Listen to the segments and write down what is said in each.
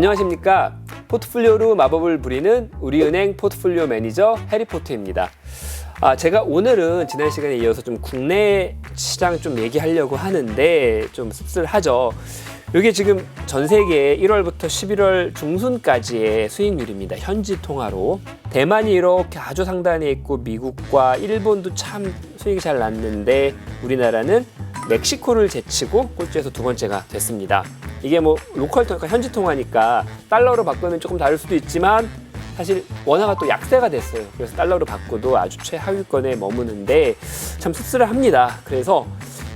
안녕하십니까. 포트폴리오로 마법을 부리는 우리은행 포트폴리오 매니저 해리포트입니다. 아, 제가 오늘은 지난 시간에 이어서 좀 국내 시장 좀 얘기하려고 하는데 좀 씁쓸하죠. 이게 지금 전 세계 1월부터 11월 중순까지의 수익률입니다. 현지 통화로. 대만이 이렇게 아주 상단에 있고 미국과 일본도 참 수익이 잘 났는데 우리나라는 멕시코를 제치고 꼴찌에서 두 번째가 됐습니다. 이게 뭐 로컬 통화, 현지 통화니까 달러로 바꾸면 조금 다를 수도 있지만 사실 원화가 또 약세가 됐어요. 그래서 달러로 바꿔도 아주 최하위권에 머무는데 참 씁쓸합니다. 그래서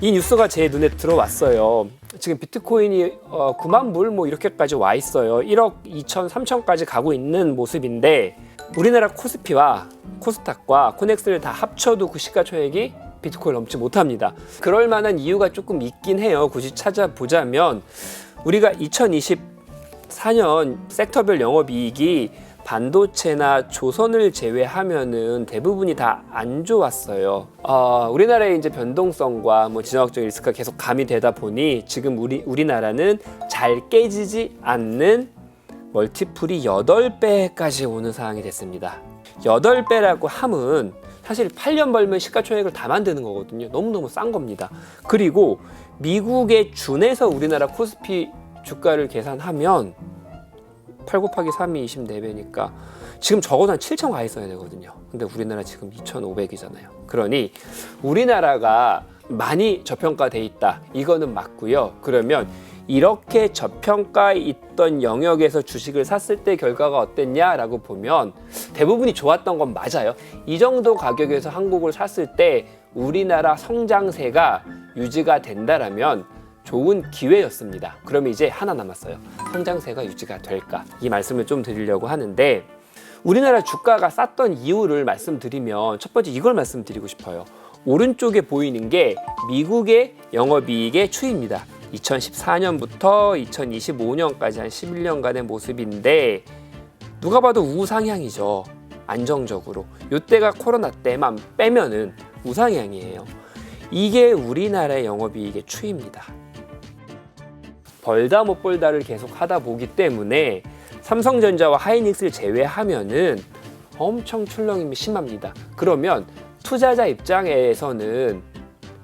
이 뉴스가 제 눈에 들어왔어요. 지금 비트코인이 어, 9만 불 뭐 이렇게까지 와 있어요. 1억 2천, 3천까지 가고 있는 모습인데 우리나라 코스피와 코스닥과 코넥스를 다 합쳐도 그 시가총액이 비트코인 넘지 못합니다. 그럴 만한 이유가 조금 있긴 해요. 굳이 찾아보자면 우리가 2024년 섹터별 영업이익이 반도체나 조선을 제외하면은 대부분이 다 안 좋았어요. 어, 우리나라의 이제 변동성과 뭐 진화학적 리스크가 계속 가미되다 보니 지금 우리 우리나라는 잘 깨지지 않는 멀티플이 8배까지 오는 상황이 됐습니다. 8배라고 함은 사실 8년 벌면 시가총액을 다 만드는 거거든요. 너무너무 싼 겁니다. 그리고 미국의 준에서 우리나라 코스피 주가를 계산하면 8 곱하기 3이 24배니까 지금 적어도 한 7천 가 있어야 되거든요. 근데 우리나라 지금 2,500이잖아요. 그러니 우리나라가 많이 저평가돼 있다. 이거는 맞고요. 그러면 이렇게 저평가 있던 영역에서 주식을 샀을 때 결과가 어땠냐라고 보면 대부분이 좋았던 건 맞아요. 이 정도 가격에서 한국을 샀을 때 우리나라 성장세가 유지가 된다라면 좋은 기회였습니다. 그럼 이제 하나 남았어요. 성장세가 유지가 될까? 이 말씀을 좀 드리려고 하는데 우리나라 주가가 쌌던 이유를 말씀드리면 첫 번째 이걸 말씀드리고 싶어요. 오른쪽에 보이는 게 미국의 영업이익의 추이입니다. 2014년부터 2025년까지 한 11년간의 모습인데 누가 봐도 우상향이죠. 안정적으로. 요때가 코로나 때만 빼면은 우상향이에요. 이게 우리나라의 영업이익의 추이입니다. 벌다 못 벌다를 계속 하다 보기 때문에 삼성전자와 하이닉스를 제외하면은 엄청 출렁임이 심합니다. 그러면 투자자 입장에서는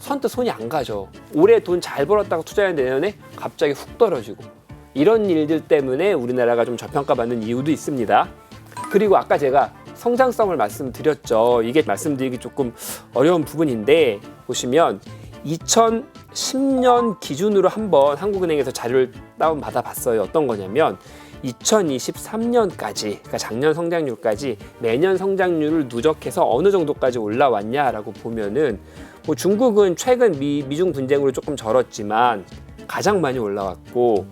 선뜻 손이 안 가죠. 올해 돈 잘 벌었다가 투자했는데 내년에 갑자기 훅 떨어지고 이런 일들 때문에 우리나라가 좀 저평가받는 이유도 있습니다. 그리고 아까 제가 성장성을 말씀드렸죠. 이게 말씀드리기 조금 어려운 부분인데 보시면 2010년 기준으로 한번 한국은행에서 자료를 다운 받아 봤어요. 어떤 거냐면 2023년까지 그러니까 작년 성장률까지 매년 성장률을 누적해서 어느 정도까지 올라왔냐라고 보면은 뭐 중국은 최근 미, 미중 분쟁으로 조금 절었지만 가장 많이 올라왔고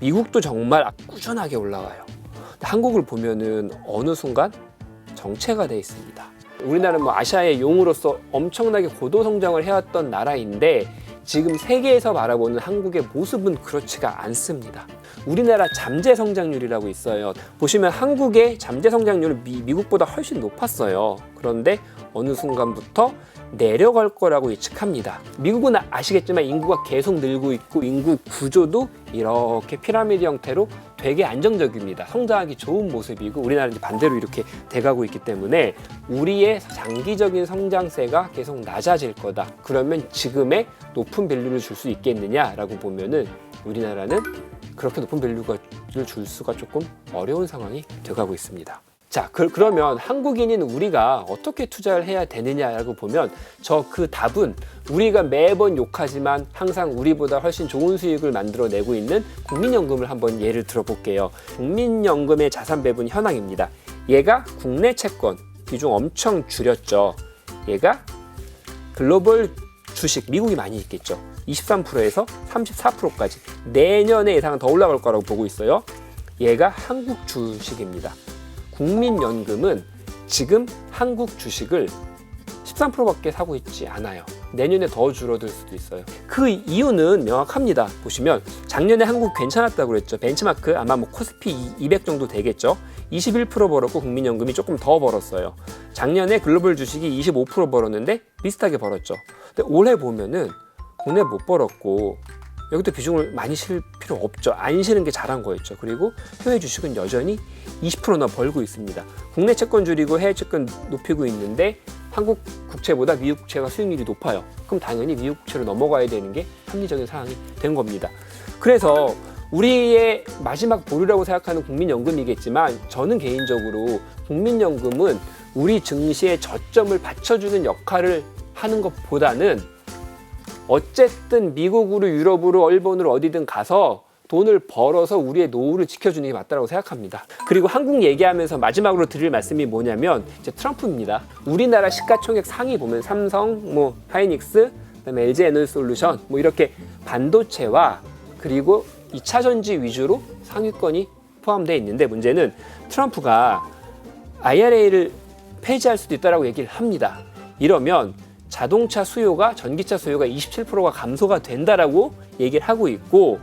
미국도 정말 꾸준하게 올라와요. 한국을 보면은 어느 순간 정체가 돼 있습니다. 우리나라는 뭐 아시아의 용으로서 엄청나게 고도 성장을 해왔던 나라인데 지금 세계에서 바라보는 한국의 모습은 그렇지가 않습니다. 우리나라 잠재 성장률이라고 있어요. 보시면 한국의 잠재 성장률은 미, 미국보다 훨씬 높았어요. 그런데 어느 순간부터 내려갈 거라고 예측합니다. 미국은 아시겠지만 인구가 계속 늘고 있고 인구 구조도 이렇게 피라미드 형태로 되게 안정적입니다. 성장하기 좋은 모습이고 우리나라는 반대로 이렇게 돼가고 있기 때문에 우리의 장기적인 성장세가 계속 낮아질 거다. 그러면 지금의 높은 밸류를 줄 수 있겠느냐라고 보면은 우리나라는 그렇게 높은 밸류를 줄 수가 조금 어려운 상황이 돼가고 있습니다. 자, 그, 러면 한국인인 우리가 어떻게 투자를 해야 되느냐라고 보면 저 그 답은 우리가 매번 욕하지만 항상 우리보다 훨씬 좋은 수익을 만들어내고 있는 국민연금을 한번 예를 들어볼게요. 국민연금의 자산 배분 현황입니다. 얘가 국내 채권 비중 엄청 줄였죠. 얘가 글로벌 주식 미국이 많이 있겠죠. 23%에서 34%까지 내년에 예상은 더 올라갈 거라고 보고 있어요. 얘가 한국 주식입니다. 국민연금은 지금 한국 주식을 13%밖에 사고 있지 않아요. 내년에 더 줄어들 수도 있어요. 그 이유는 명확합니다. 보시면 작년에 한국 괜찮았다고 그랬죠. 벤치마크 아마 뭐 코스피 200 정도 되겠죠. 21% 벌었고 국민연금이 조금 더 벌었어요. 작년에 글로벌 주식이 25% 벌었는데 비슷하게 벌었죠. 근데 올해 보면은 국내 못 벌었고 여기도 비중을 많이 실 필요 없죠. 안 실은 게 잘한 거였죠. 그리고 해외 주식은 여전히 20%나 벌고 있습니다. 국내 채권 줄이고 해외 채권 높이고 있는데 한국 국채보다 미국 국채가 수익률이 높아요. 그럼 당연히 미국 국채로 넘어가야 되는 게 합리적인 상황이 된 겁니다. 그래서 우리의 마지막 보루라고 생각하는 국민연금이겠지만 저는 개인적으로 국민연금은 우리 증시의 저점을 받쳐주는 역할을 하는 것보다는 어쨌든 미국으로 유럽으로 일본으로 어디든 가서 돈을 벌어서 우리의 노후를 지켜주는 게 맞다고 생각합니다. 그리고 한국 얘기하면서 마지막으로 드릴 말씀이 뭐냐면 이제 트럼프입니다. 우리나라 시가총액 상위 보면 삼성, 뭐 하이닉스, 그다음에 LG 에너지솔루션 뭐 이렇게 반도체와 그리고 2차 전지 위주로 상위권이 포함되어 있는데 문제는 트럼프가 IRA를 폐지할 수도 있다라고 얘기를 합니다. 이러면 자동차 수요가 전기차 수요가 27%가 감소가 된다라고 얘기를 하고 있고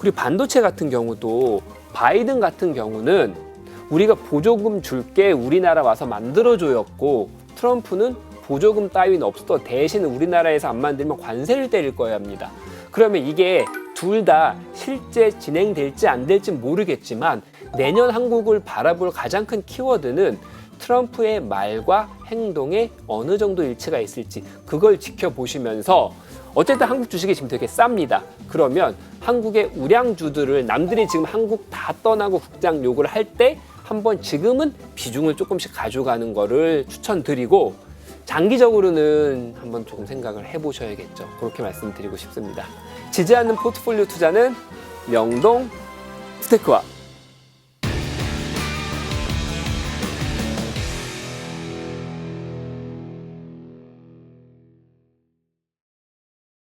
그리고 반도체 같은 경우도 바이든 같은 경우는 우리가 보조금 줄게 우리나라 와서 만들어줘였고 트럼프는 보조금 따윈 없어 대신 우리나라에서 안 만들면 관세를 때릴 거야 합니다. 그러면 이게 둘 다 실제 진행될지 안 될지 모르겠지만 내년 한국을 바라볼 가장 큰 키워드는 트럼프의 말과 행동에 어느 정도 일치가 있을지 그걸 지켜보시면서 어쨌든 한국 주식이 지금 되게 쌉니다. 그러면 한국의 우량주들을 남들이 지금 한국 다 떠나고 국장 요구를 할 때 한번 지금은 비중을 조금씩 가져가는 거를 추천드리고 장기적으로는 한번 조금 생각을 해보셔야겠죠. 그렇게 말씀드리고 싶습니다. 지지하는 포트폴리오 투자는 명동 스테크와